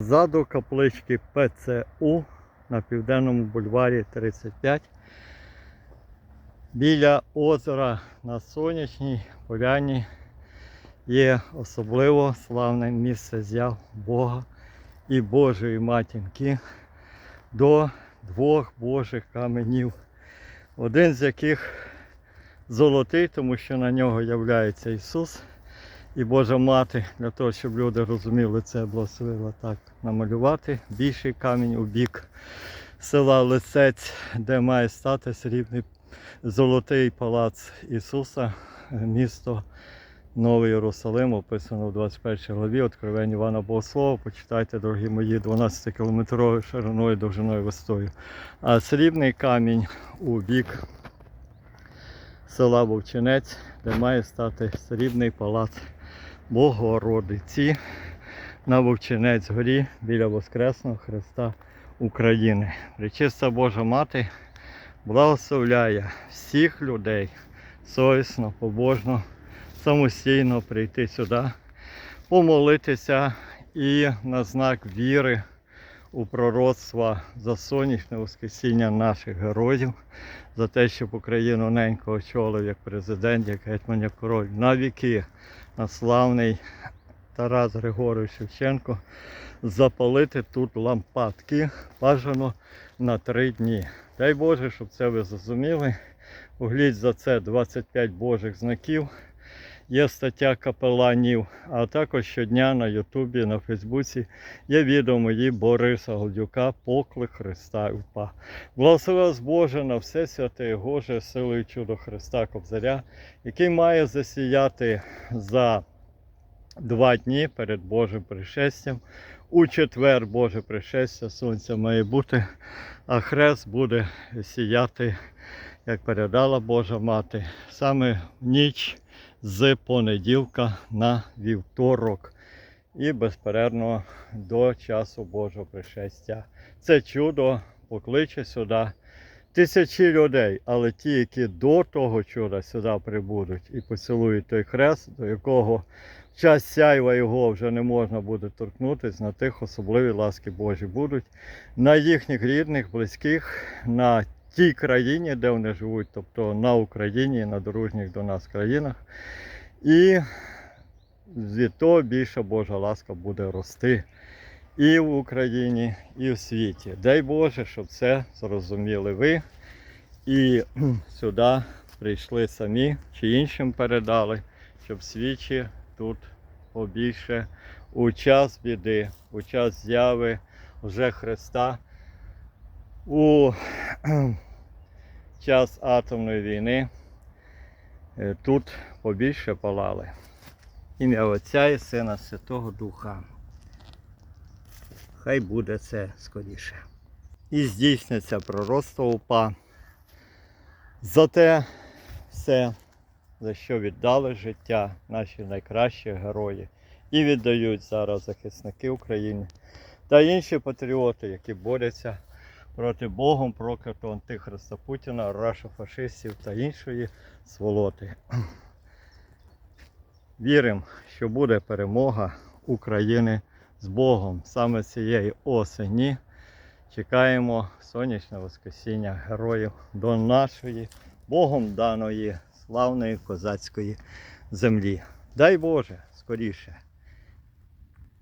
Ззаду каплички ПЦУ на південному бульварі 35. Біля озера на сонячній поляні є особливо славне місце зяв Бога і Божої матінки до двох Божих каменів. Один з яких золотий, тому що на нього являється Ісус і Божа Мати, для того, щоб люди розуміли це, благословила так намалювати. Більший камінь у бік села Лисець, де має стати срібний золотий палац Ісуса, місто Новий Єрусалим, описано в 21 главі Откровень Івана Богослова. Почитайте, дорогі мої, 12 кілометровою шириною, довжиною висотою. А срібний камінь у бік села Вовчинець, де має стати срібний палац Богородиці на Вовчинець горі біля Воскресного Христа України. Пречиста Божа Мати благословляє всіх людей совісно, побожно, самостійно прийти сюди, помолитися і на знак віри у пророцтва за сонячне воскресіння наших героїв, за те, щоб Україну ненько очолив як президент, як гетьман, як король на на славний Тарас Григорович Шевченко, запалити тут лампадки бажано на три дні. Дай Боже, щоб це ви зрозуміли. Угліть за це 25 Божих знаків. Є стаття капеланів, а також щодня на Ютубі, на Фейсбуці є відео мої Бориса Голдюка Поклик Христа УПА. Благослови вас Боже на все святе Боже силою чудо Христа Кобзаря, який має засіяти за два дні перед Божим пришестям. У четвер Боже пришестя сонця має бути, а хрест буде сіяти, як передала Божа Мати, саме в ніч з понеділка на вівторок і безперервно до часу Божого пришестя. Це чудо покличе сюди тисячі людей, але ті, які до того чуда сюди прибудуть і поцілують той хрест, до якого в час сяйва його вже не можна буде торкнутися, на тих особливі ласки Божі будуть, на їхніх рідних, близьких, на тій країні, де вони живуть, тобто на Україні, на дорожніх до нас країнах. І від більше Божа ласка буде рости і в Україні, і в світі. Дай Боже, щоб це зрозуміли ви і сюди прийшли самі чи іншим передали, щоб свічі тут побільше у час біди, у час зяви вже Христа, у час атомної війни е, тут побільше палали. Ім'я Отця і Сина Святого Духа. Хай буде це скоріше. І здійсниться пророцтво УПА за те все, за що віддали життя наші найкращі герої і віддають зараз захисники України та інші патріоти, які борються проти Богом проклятого антихриста Путіна, рашофашистів та іншої сволоти. Віримо, що буде перемога України з Богом саме цієї осені. Чекаємо сонячне воскресіння героїв до нашої Богом даної славної козацької землі. Дай Боже, скоріше.